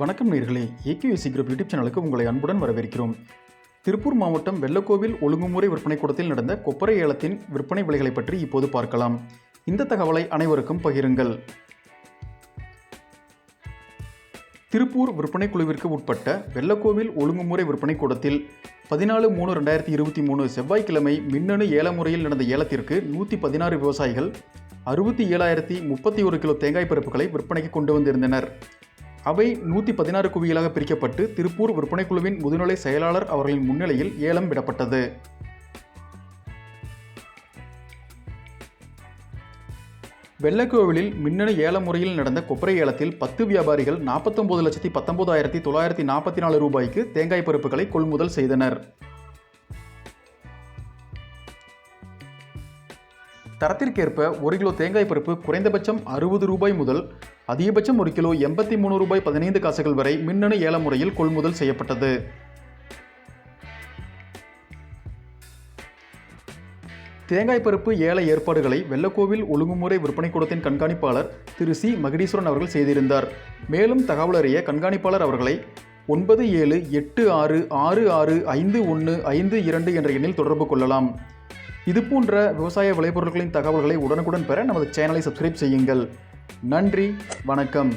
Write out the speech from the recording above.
வணக்கம் நேர்களே. AKSC group YouTube சேனலுக்கு உங்களை அன்புடன் வரவேற்கிறோம். திருப்பூர் மாவட்டம் வெள்ளக்கோவில் ஒழுங்குமுறை விற்பனை கூடத்தில் நடந்த கொப்பரை ஏலத்தின் விற்பனை விலைகளை பற்றி இப்போது பார்க்கலாம். இந்த தகவலை அனைவருக்கும் பகிருங்கள். திருப்பூர் விற்பனை குழுவிற்கு உட்பட்ட வெள்ளக்கோவில் ஒழுங்குமுறை விற்பனை கூடத்தில் பதினாலு மூணு ரெண்டாயிரத்தி இருபத்தி மூணு செவ்வாய்க்கிழமை மின்னணு ஏல முறையில் நடந்த ஏலத்திற்கு நூற்றி பதினாறு விவசாயிகள் அறுபத்தி ஏழாயிரத்தி முப்பத்தி ஒரு கிலோ தேங்காய் பருப்புகளை விற்பனைக்கு கொண்டு வந்திருந்தனர். அவை நூற்றி பதினாறு குவியலாக பிரிக்கப்பட்டு திருப்பூர் விற்பனைக்குழுவின் முதுநிலை செயலாளர் அவர்களின் முன்னிலையில் ஏலம் விடப்பட்டது. வெள்ளக்கோவிலில் மின்னணு ஏல முறையில் நடந்த கொப்பரை ஏலத்தில் பத்து வியாபாரிகள் நாற்பத்தொம்பது லட்சத்தி பத்தொன்பதாயிரத்தி தொள்ளாயிரத்தி நாற்பத்தி நாலு ரூபாய்க்கு தேங்காய் பருப்புகளை கொள்முதல் செய்தனர். தரத்திற்கேற்ப ஒரு கிலோ தேங்காய் பருப்பு குறைந்தபட்சம் அறுபது ரூபாய் முதல் அதிகபட்சம் ஒரு கிலோ எண்பத்தி மூணு ரூபாய் பதினைந்து காசுகள் வரை மின்னணு ஏல முறையில் கொள்முதல் செய்யப்பட்டது. தேங்காய் பருப்பு ஏல ஏற்பாடுகளை வெள்ளக்கோவில் ஒழுங்குமுறை விற்பனை கூடத்தின் கண்காணிப்பாளர் திரு சி. மகிடீஸ்வரன் அவர்கள் செய்திருந்தார். மேலும் தகவல் அறிய கண்காணிப்பாளர் அவர்களை ஒன்பது ஏழு எட்டு ஆறு ஆறு ஆறு ஐந்து ஒன்று ஐந்து இரண்டு என்ற எண்ணில் தொடர்பு கொள்ளலாம். இதுபோன்ற விவசாய விளைபொருட்களின் தகவல்களை உடனுக்குடன் பெற நமது சேனலை சப்ஸ்கிரைப் செய்யுங்கள். நன்றி வணக்கம்.